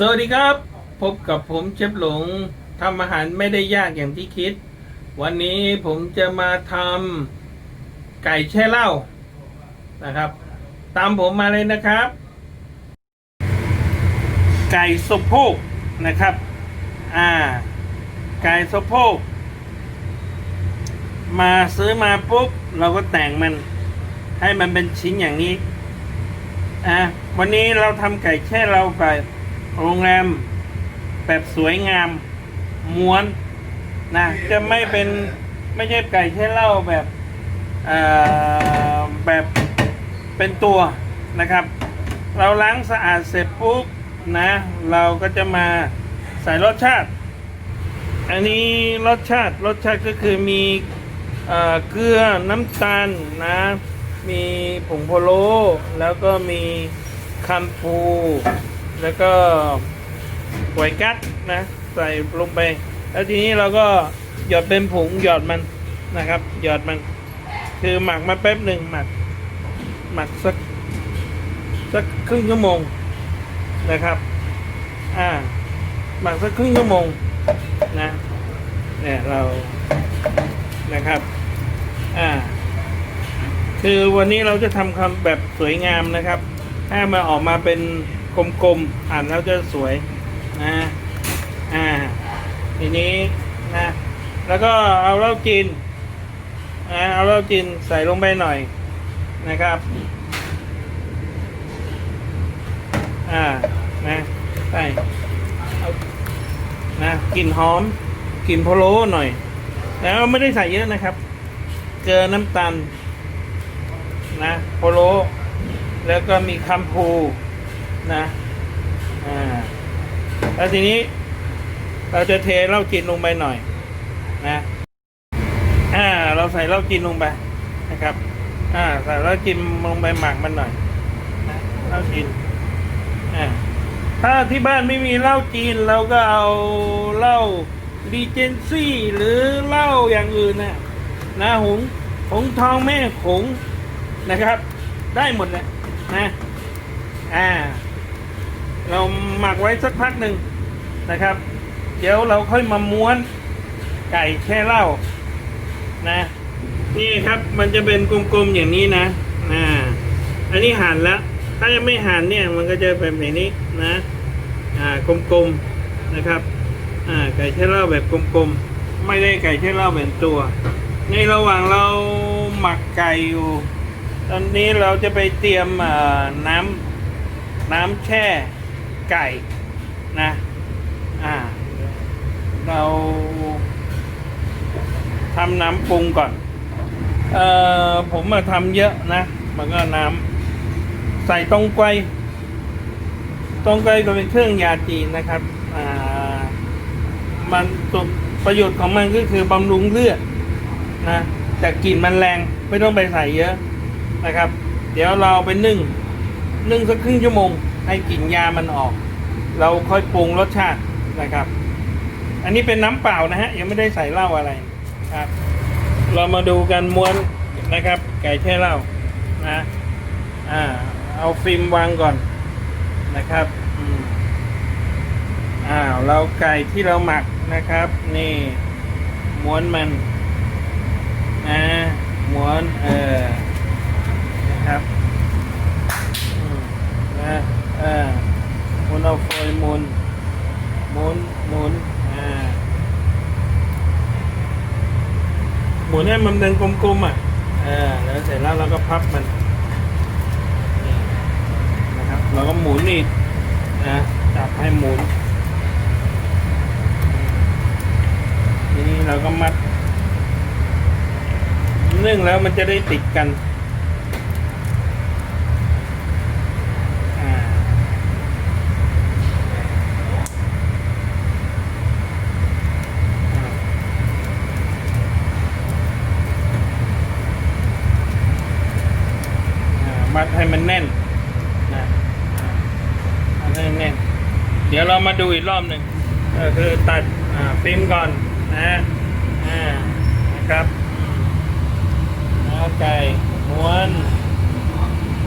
สวัสดีครับ พบกับผมเชฟหลงทำอาหารไม่ได้ยากอย่างที่คิด วันนี้ผมจะมาทำไก่แช่เหล้านะครับ ตามผมมาเลยนะครับ ไก่สะโพกนะครับ อ่า ไก่สะโพก มาซื้อมาปุ๊บ เราก็แต่งมัน ให้มันเป็นชิ้นอย่างนี้อะวันนี้เราทำไก่แช่เราแบบ โรงแรมแบบสวยงาม ม้วนนะจะไม่เป็นไม่ใช่ไก่แช่เหล้าแบบแบบเป็นตัวนะครับ เราล้างสะอาดเสร็จปุ๊บนะ เราก็จะมาใส่รสชาติ อันนี้รสชาติรสชาติก็คือมีเอ่อเกลือน้ำตาลนะ มีผงโพโลแล้วก็มีคัมพู แล้วก็หวยกัดนะ ใส่ลงไป แล้วทีนี้เราก็หยอดเป็นผงหยอดมันนะครับ หยอดมัน คือหมักมาแป๊บหนึ่งหมัก หมักสักสักครึ่งชั่วโมงนะครับ อ่า หมักสักครึ่งชั่วโมงนะ เนี่ยเรานะครับ อ่า คือวันนี้เราจะทำคำแบบสวยงามนะครับ ให้มันออกมาเป็น กลมๆอ่านแล้วจะสวยนะอ่าทีนี้นะแล้วก็เอาเหล้าจีนนะเอาเหล้าจีนใส่ลงไปหน่อยนะครับอ่านะใส่เอานะกลิ่นหอมกลิ่นพะโล้หน่อย แล้วไม่ได้ใส่เยอะนะครับ เกลือน้ำตาลนะโพโลแล้วก็มีคัมพู นะอ่าแล้วทีนี้เราจะเทเหล้าจีนลงไปหน่อย นะอ่าเราใส่เหล้าจีนลงไปนะครับ อ่าใส่เหล้าจีนลงไปหมักมันหน่อยนะเหล้าจีนอ่าถ้าที่บ้านไม่มีเหล้าจีนเราก็เอาเหล้าดีเจนซี่หรือเหล้าอย่างอื่นนะนะหงหงทองแม่หงนะครับ ได้หมดเลยนะอ่า เราหมักไว้สักพักหนึ่งนะครับ เดี๋ยวเราค่อยมาม้วนไก่แช่เหล้านะนี่ครับมันจะเป็นกลมๆอย่างนี้นะอ่าอันนี้หั่นแล้ว ถ้ายังไม่หั่นเนี่ยมันก็จะเป็นแบบนี้นะอ่ากลมๆนะครับอ่าไก่แช่เหล้าแบบกลมๆไม่ได้ไก่แช่เหล้าแบบตัว ในระหว่างเราหมักไก่อยู่ตอนนี้เราจะไปเตรียมน้ำน้ำแช่ ไก่นะอ่าเราทำน้ำปรุงก่อน เอ่อผมมาทำเยอะนะ มันก็น้ำใส่ตรงไกวตรงไกวก็เป็นเครื่องยาจีนนะครับ อ่า มันสุประโยชน์ของมันก็คือบำรุงเลือดนะแต่กลิ่นมันแรงไม่ต้องไปใส่เยอะนะครับ เดี๋ยวเราไปนึ่งนึ่งสักครึ่งชั่วโมง ให้กลิ่นยามันออก เราค่อยปรุงรสชาตินะครับ อันนี้เป็นน้ำเปล่านะฮะยังไม่ได้ใส่เหล้าอะไรครับ เรามาดูกันม้วนนะครับ ไก่แช่เหล้านะอ่าเอาฟิล์มวางก่อนนะครับอืมอ้าวเราไก่ที่เราหมักนะครับ นี่ม้วนมันนะม้วนเออนะครับนะ ออหมุนเอาโฟยหมุนหมุนหมุนอ่าหมุนให้มันเป็นกลมๆอะเออแล้วเสร็จแล้วเราก็พับมันนี่นะครับ เราก็หมุนอีกนะจับให้หมุนทีนี้เราก็มัดนึ่งแล้วมันจะได้ติดกัน มัให้มันแน่นนะให้มันแน่น เดี๋ยวเรามาดูอีกรอบหนึ่งก็คือตัดฟิล์มก่อนนะนะครับแล้วไก่ม้วน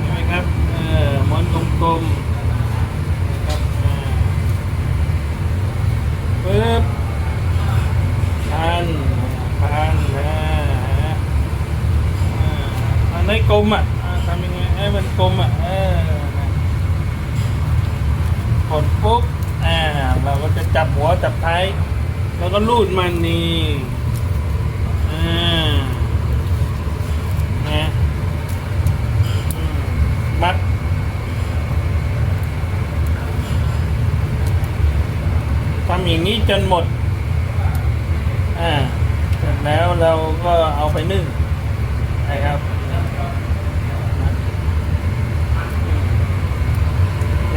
ใช่ไหมครับเออม้วนกลมๆนะครับปึ๊บพันพันนะฮะอันนี้กลมอะ ทำยังไงให้มันกลมอะเออกดปุ๊บอ่าเราก็จะจับหัวจับท้ายแล้วก็ลูดมันนี่อ่านะมัดทำอย่างนี้จนหมด อ่า เสร็จแล้วเราก็เอาไปนึ่งนะครับ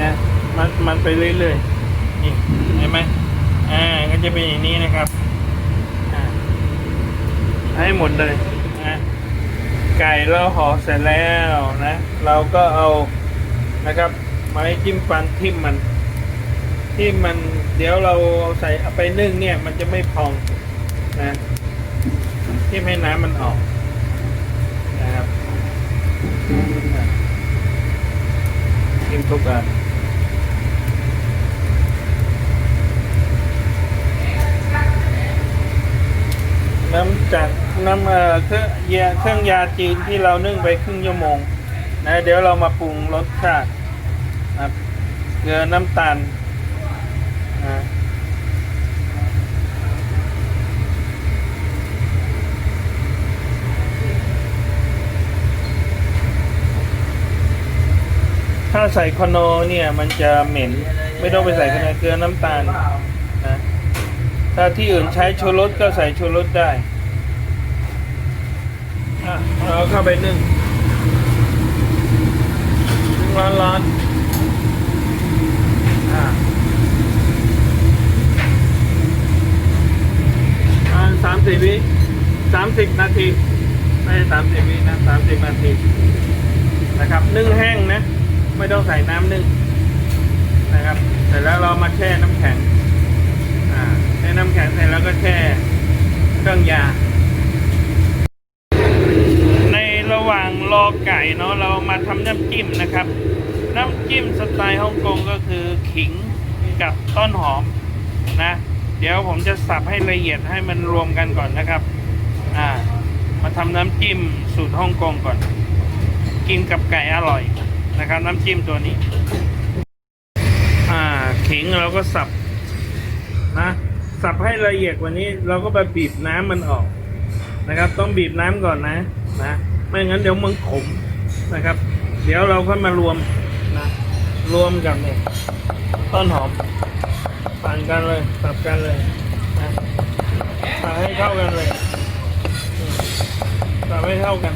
นะมันมันไปเรื่อยๆนี่เห็นไหมอ่าก็จะเป็นอย่างนี้นะครับอ่าให้หมดเลยนะไก่เราห่อเสร็จแล้วนะ เราก็เอานะครับไม้จิ้มฟันทิ่มมันที่มันเดี๋ยวเราเอาใส่เอาไปนึ่งเนี่ย มันจะไม่พองนะที่ให้น้ำมันออกนะครับกินทุกอัน น้ำจากน้ำเอ่อเครื่องยาเครื่องยาจีนที่เรานึ่งไปครึ่งชั่วโมงนะเดี๋ยวเรามาปรุงรสชาตินะเกลือน้ำตาลอ่าถ้าใส่คอนโนเนี่ยมันจะเหม็น ไม่ต้องไปใส่คอนนเกลือน้ำตาล ถ้าที่อื่นใช้ชูรสก็ใส่ชูรสได้เราเข้าไปนึ่งนึ่งร้อนๆอ่าสามสิบวิสามสิบนาที ไม่ใช่สามสิบวินะสามสิบนาที นะครับ นึ่งแห้งนะ ไม่ต้องใส่น้ำนึ่งนะครับ เสร็จแล้วเรามาแช่น้ำแข็ง น้ำแข็งเสร็จแล้วก็แช่เครื่องยา ในระหว่างรอไก่เนาะเรามาทำน้ำจิ้มนะครับ น้ำจิ้มสไตล์ฮ่องกงก็คือขิงกับต้นหอมนะ เดี๋ยวผมจะสับให้ละเอียดให้มันรวมกันก่อนนะครับอ่ามาทำน้ำจิ้มสูตรฮ่องกงก่อน กินกับไก่อร่อยนะครับ น้ำจิ้มตัวนี้ อ่าขิงเราก็สับนะ สับให้ละเอียดกว่านี้ เราก็ไปบีบน้ำมันออกนะครับ ต้องบีบน้ำก่อนนะนะไม่งั้นเดี๋ยวมันขมนะครับ เดี๋ยวเราค่อยมารวมนะรวมกับเนี่ยต้นหอมปั่นกันเลยสับกันเลยนะสับให้เข้ากันเลยสับให้เข้ากัน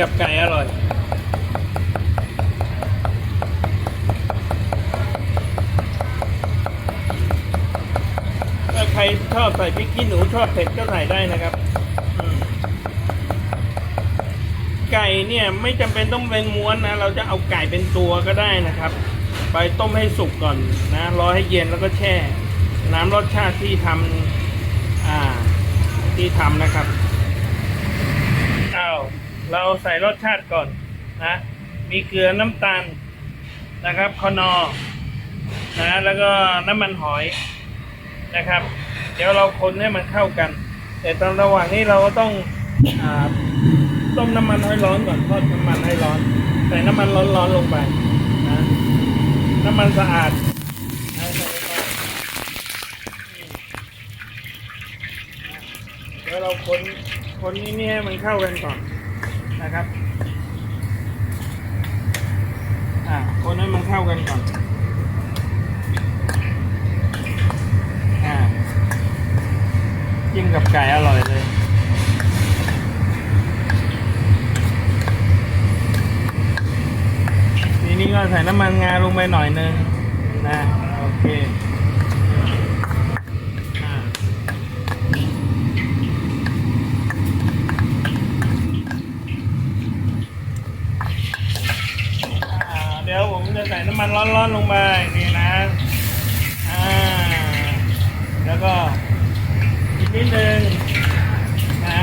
กับไก่อร่อย ถ้าใครชอบใส่พริกขี้หนูชอบเผ็ดก็ใส่ได้นะครับไก่เนี่ยไม่จำเป็นต้องเป็นม้วนนะ เราจะเอาไก่เป็นตัวก็ได้นะครับ ไปต้มให้สุกก่อนนะรอให้เย็นแล้วก็แช่ น้ำรสชาติที่ทำอ่าที่ทำนะครับ เราใส่รสชาติก่อนนะ มีเกลือน้ำตาลนะครับคอนอนะแล้วก็น้ำมันหอยนะครับ เดี๋ยวเราคนให้มันเข้ากัน แต่ตอนระหว่างนี้เราก็ต้องอต้มน้ำมันให้ร้อนก่อนทอดน้ำมันให้ร้อน ใส่น้ำมันร้อนๆลงไปนะน้ำมันสะอาดนะใส่ลงไปนี่นะเดี๋ยวเราคนคนนี้นี่ให้มันเข้ากันก่อน นะครับอ่าคนให้มันเข้ากันก่อนอ่าจิ้มกับไก่อร่อยเลยทีนี้ก็ใส่น้ำมันงาลงไปหน่อยนึงนะโอเคอ่าอ่าเดี๋ยวผมจะใส่น้ำมันร้อนๆลงไปนี่นะอ่าแล้วก็อีกนิดนึงนะ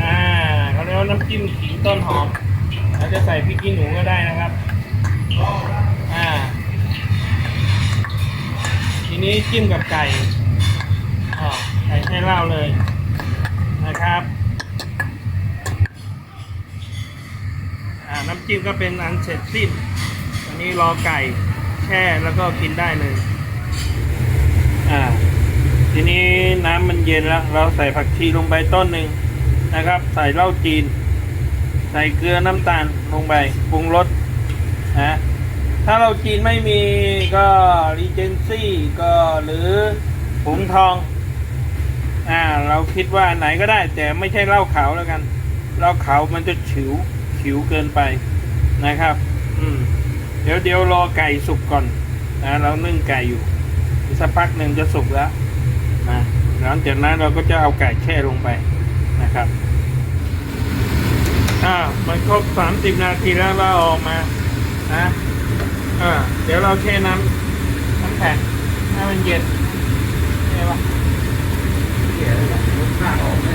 อ่าเขาเรียกว่าน้ำจิ้มขิงต้นหอมเราจะใส่พริกขี้หนูก็ได้นะครับอ่าทีนี้จิ้มกับไก่อ๋อไก่ให้เล่าเลยนะครับ อ่า น้ำจิ้มก็เป็นอันเสร็จสิ้น อันนี้รอไก่แช่แล้วก็กินได้เลย อ่า ทีนี้น้ำมันเย็นแล้ว เราใส่ผักชีลงไปต้นหนึ่งนะครับ ใส่เหล้าจีน ใส่เกลือน้ำตาลลงไปปรุงรสนะถ้าเราจีนไม่มีก็รีเจนซี่ก็หรือผงทองอ่าเราคิดว่าไหนก็ได้ แต่ไม่ใช่เหล้าขาวแล้วกันเหล้าขาวมันจะฉิว ฉิวเกินไปนะครับ อืม เดี๋ยวเดี๋ยวรอไก่สุกก่อนนะเรานึ่งไก่อยู่สักพักหนึ่งจะสุกแล้วนะหลังจากนั้นเราก็จะเอาไก่แช่ลงไปนะครับอ่ามันครบสามสิบนาทีแล้วเราออกมานะอ่าเดี๋ยวเราแช่น้ำน้ำแข็งให้มันเย็นใช่ปะเยเลยนะลูกค้าออกแน่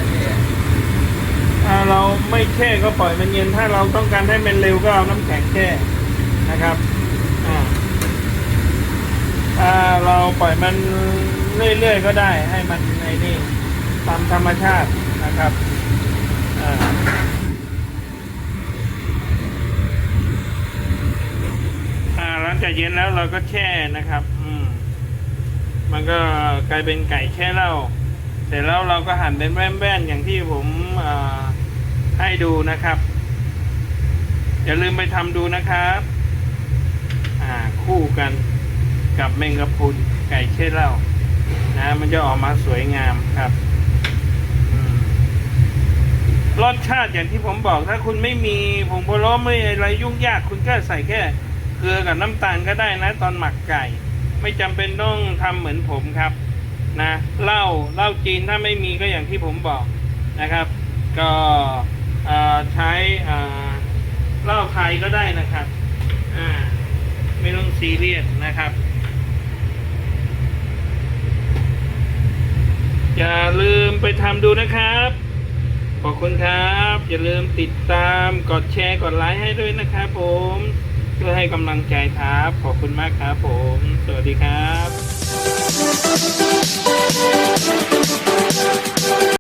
อ่าเราไม่แช่ก็ปล่อยมันเย็น ถ้าเราต้องการให้มันเร็วก็เอาน้ำแข็งแช่นะครับอ่าเราปล่อยมันเรื่อยๆก็ได้ให้มันในนี่ตามธรรมชาตินะครับอ่าอ่าหลังจากเย็นแล้วเราก็แช่นะครับ อืมมันก็กลายเป็นไก่แช่เหล้าเสร็จแล้วเราก็หั่นเป็นแว่นๆอย่างที่ผมอ่า ให้ดูนะครับ อย่าลืมไปทำดูนะครับ อ่าคู่กันกับแมงกะพรุนไก่แช่เหล้านะ มันจะออกมาสวยงามครับรสชาติอย่างที่ผมบอกถ้าคุณไม่มีผงพะโล้ไม่อะไรยุ่งยากคุณก็ใส่แค่เกลือกับน้ำตาลก็ได้นะ ตอนหมักไก่ ไม่จำเป็นต้องทำเหมือนผมครับนะเหล้าเหล้าจีนถ้าไม่มีก็อย่างที่ผมบอกนะครับ ก็ ใช้เหล้าไทยก็ได้นะครับไม่ต้องซีเรียสนะครับ อย่าลืมไปทำดูนะครับ ขอบคุณครับ อย่าลืมติดตามกดแชร์กดไลค์ให้ด้วยนะครับผมเพื่อให้กำลังใจครับ ขอบคุณมากครับผม สวัสดีครับ